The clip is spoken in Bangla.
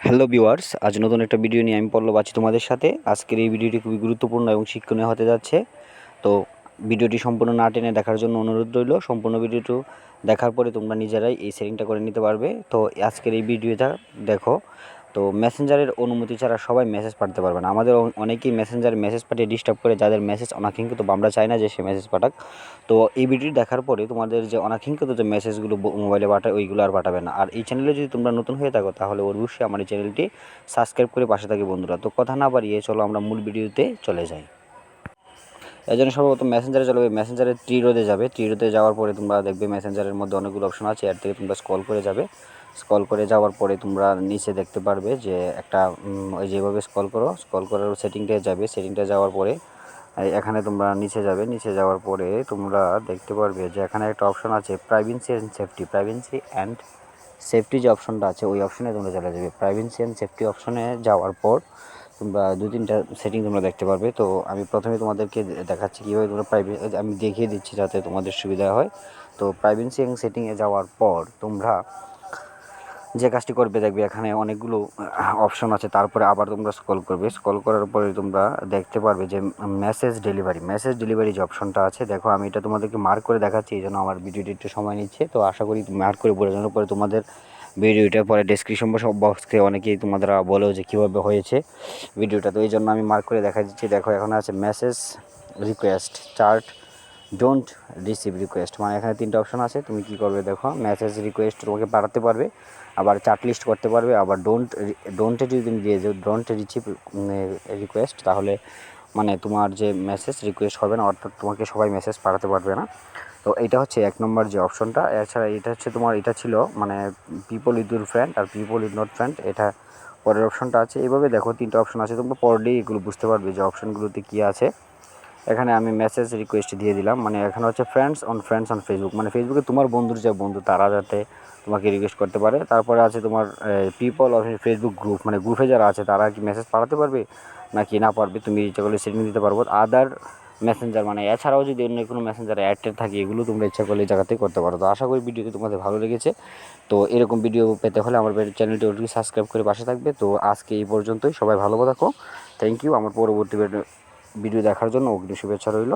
হ্যালো ভিওয়ার্স আজ নতুন একটা ভিডিও নিয়ে আমি পল্লব আছি তোমাদের সাথে। আজকের এই ভিডিওটি খুবই গুরুত্বপূর্ণ এবং শিক্ষণীয় হতে যাচ্ছে। তো ভিডিওটি সম্পূর্ণ না টেনে দেখার জন্য অনুরোধ রইল। সম্পূর্ণ ভিডিওটি দেখার পরে তোমরা নিজেরাই এই সেটিংটা করে নিতে পারবে। তো আজকের এই ভিডিওটা দেখো তো মেসেঞ্জারের অনুমতি ছাড়া সবাই মেসেজ পাঠাতে পারবে না। আমাদের অনেকেই মেসেঞ্জারে মেসেজ পাঠিয়ে ডিস্টার্ব করে, যাদের মেসেজ অনাকাঙ্ক্ষিত, বা আমরা চাই না যে সে মেসেজ পাঠাক। তো এই ভিডিওটি দেখার পরে তোমাদের যে অনাকাঙ্ক্ষিত যে মেসেজগুলো মোবাইলে পাঠায়, ওইগুলো আর পাঠাবে না। আর এই চ্যানেলে যদি তোমরা নতুন হয়ে থাকো, তাহলে অবশ্যই আমার এই চ্যানেলটি সাবস্ক্রাইব করে পাশে থাকি বন্ধুরা। তো কথা না বাড়িয়ে চলো আমরা মূল ভিডিওতে চলে যাই। এই জন্য সর্বপ্রথম মেসেঞ্জারে চলে যাবে মেসেঞ্জারে টি রোদে যাবে। টি রোদে যাওয়ার পরে তোমরা দেখবে মেসেঞ্জারের মধ্যে অনেকগুলো অপশন আছে। এর থেকে তোমরা স্ক্রল করে যাবে। স্ক্রল করে যাওয়ার পরে তোমরা নিচে দেখতে পারবে যে একটা ওই যেভাবে স্কল করো স্কল করার সেটিংটা যাবে। সেটিংটা যাওয়ার পরে এখানে তোমরা নিচে যাবে। নিচে যাওয়ার পরে তোমরা দেখতে পারবে যে এখানে একটা অপশন আছে privacy and safety privacy and safety যে অপশনটা আছে, ওই অপশনে তোমরা চলে যাবে। প্রাইভেন্সি অ্যান্ড সেফটি অপশনে যাওয়ার পর তোমরা দু তিনটা সেটিং তোমরা দেখতে পারবে। তো আমি প্রথমে তোমাদেরকে দেখাচ্ছি কীভাবে তোমরা প্রাইভেট আমি দেখিয়ে দিচ্ছি যাতে তোমাদের সুবিধা হয়। তো প্রাইভেন্সি অ্যান্ড সেটিংয়ে যাওয়ার পর তোমরা যে কাজটি করবে দেখবে এখানে অনেকগুলো অপশন আছে। তারপরে আবার তোমরা স্ক্রল করবে। স্ক্রল করার পরে তোমরা দেখতে পারবে যে মেসেজ ডেলিভারি মেসেজ ডেলিভারি যে অপশনটা আছে, দেখো আমি এটা তোমাদেরকে মার্ক করে দেখাচ্ছি, এই জন্য আমার ভিডিওটি একটু সময় নিচ্ছে। তো আশা করি মার্ক করে বোঝানোর পরে তোমাদের ভিডিওটা পরে ডেসক্রিপশন সব বক্সে অনেকেই তোমাদের বলেও যে কীভাবে হয়েছে ভিডিওটা তো এই জন্য আমি মার্ক করে দেখা দিচ্ছি দেখো, এখানে আছে message request chat don't receive request মানে এখানে তিনটা অপশন আছে, তুমি কি করবে দেখো মেসেজ রিকোয়েস্ট তোমাকে পাঠাতে পারবে, আবার চার্ট লিস্ট করতে পারবে, আবার ডোন্ট ডোন্টে যদি তুমি দিয়ে যাও ডোন্ট রিসিভ রিকোয়েস্ট তাহলে মানে তোমার যে মেসেজ রিকোয়েস্ট হবে না, অর্থাৎ তোমাকে সবাই মেসেজ পাঠাতে পারবে না। তো এটা হচ্ছে এক নম্বর যে অপশনটা এছাড়া এটা হচ্ছে তোমার, এটা ছিল মানে পিপল ইউর ফ্রেন্ড আর পিপল উইথ নট ফ্রেন্ড এটা পরের অপশনটা আছে। এইভাবে দেখো তিনটা অপশন আছে, তোমরা পরডেই এগুলো বুঝতে পারবে যে অপশনগুলোতে কী আছে। এখানে আমি মেসেজ রিকোয়েস্ট দিয়ে দিলাম। মানে এখানে হচ্ছে friends on friends on Facebook মানে ফেসবুকে তোমার বন্ধুর যে বন্ধু, তারা যাতে তোমাকে রিকোয়েস্ট করতে পারে। তারপরে আছে তোমার পিপল অফ ফেসবুক গ্রুপ মানে গ্রুপে যারা আছে, তারা কি মেসেজ পাঠাতে পারবে? নাকি না পারবে? তুমি ইচ্ছা করলে সেটিং দিতে পারব। আদার মেসেঞ্জার মানে এছাড়াও যদি অন্য কোনো মেসেঞ্জার অ্যাড থাকে, এগুলো তোমরা ইচ্ছা করলে জায়গাতেই করতে পারো। তো আশা করি ভিডিওটি তোমাদের ভালো লেগেছে। তো এরকম ভিডিও পেতে হলে আমার চ্যানেলটি অলরেডি সাবস্ক্রাইব করে পাশে থাকবে। তো আজকে এই পর্যন্তই। সবাই ভালো থাকো। থ্যাংক ইউ আমার পরবর্তী ভিডিও দেখার জন্য অগ্নি শুভেচ্ছা রইল